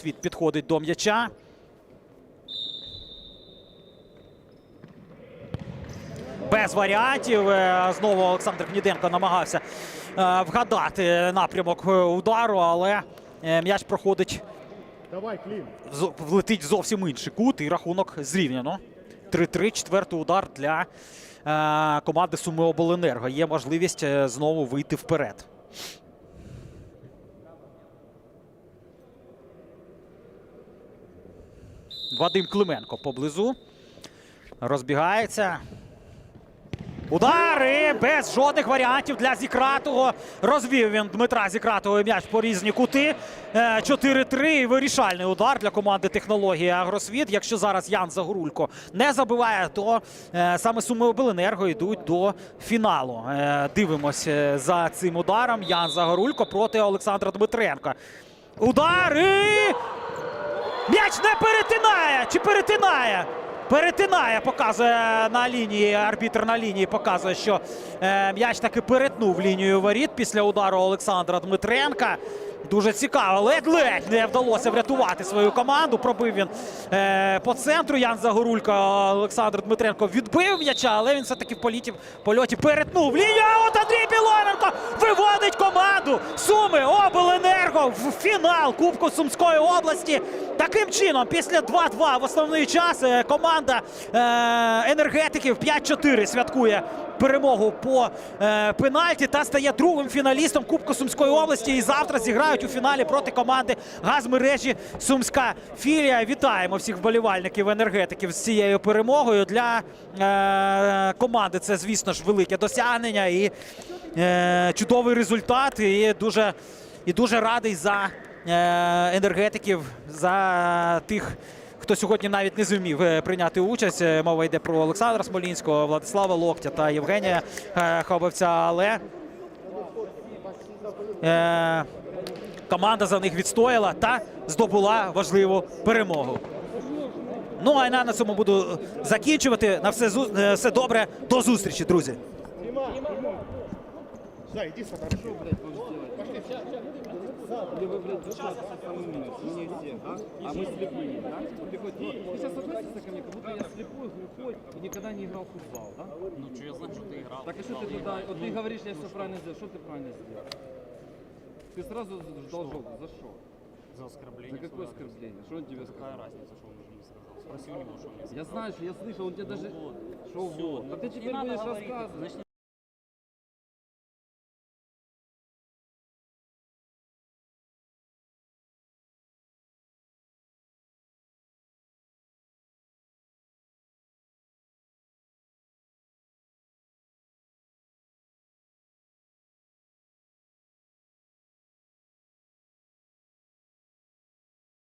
Світ підходить до м'яча. Без варіантів. Е, Знову Олександр Гніденко намагався е, вгадати напрямок е, удару, але м'яч проходить, Давай, влетить зовсім інший кут і рахунок зрівняно. 3-3, четвертий удар для команди Суми Обленерго. Є можливість знову вийти вперед. Вадим Клименко поблизу. Розбігається. Удари без жодних варіантів для Зікратого. Розвів він Дмитра Зікратого м'яч по різні кути. Е, 4-3. Вирішальний удар для команди технології Агросвіт. Якщо зараз Ян Загорулько не забиває, то е, саме Суми Обленерго йдуть до фіналу. Е, Дивимось е, за цим ударом. Ян Загорулько проти Олександра Дмитренка. Удари! М'яч не перетинає! Чи перетинає? Перетинає, показує на лінії. Арбітр на лінії показує, що е, м'яч таки перетнув лінію воріт після удару Олександра Дмитренка. Дуже цікаво. Ледь-ледь не вдалося врятувати свою команду. Пробив він е, по центру. Ян Загорулько Олександр Дмитренко відбив м'яча, але він все-таки в політі, польоті перетнув лінію. От Андрій Білоненко виводить команду Суми Обленерго в фінал Кубку Сумської області. Таким чином, після 2-2 в основний час е, команда е, енергетиків 5-4 святкує перемогу по е, пенальті та стає другим фіналістом Кубку Сумської області. І завтра зіграють у фіналі проти команди газмережі Сумська філія. Вітаємо всіх вболівальників енергетиків з цією перемогою. Для команди це, звісно ж, велике досягнення і чудовий результат. І дуже, і дуже радий за е, енергетиків, за тих. Хто сьогодні навіть не зумів е, прийняти участь. Е, Мова йде про Олександра Смолінського, Владислава Локтя та Євгенія Хобовця. Але команда за них відстояла та здобула важливу перемогу. Ну а я на цьому буду закінчувати. На все, все добре. До зустрічі, друзі. Или вы, блядь, сейчас самым мне все, а? А мы слепые, да? Вот ты хоть, ну, ты сейчас относишься ко мне, как будто я слепой, глухой и никогда не играл в футбол, да? Ну, что я знаю, что ты играл. Так а что ты тогда, вот ты говоришь, я все правильно сделал, что ты правильно сделал? Ты сразу должок, за что? За оскорбление. За какое суда. оскорбление? Что он тебе Какая сказал? разница, что он уже мне сказал? Спроси у него, что он мне сказал. Я знаю, что я слышал, он тебе даже... Вот. Что Всё. вот? Так ты Не теперь надо будешь говорить, рассказывать. значит,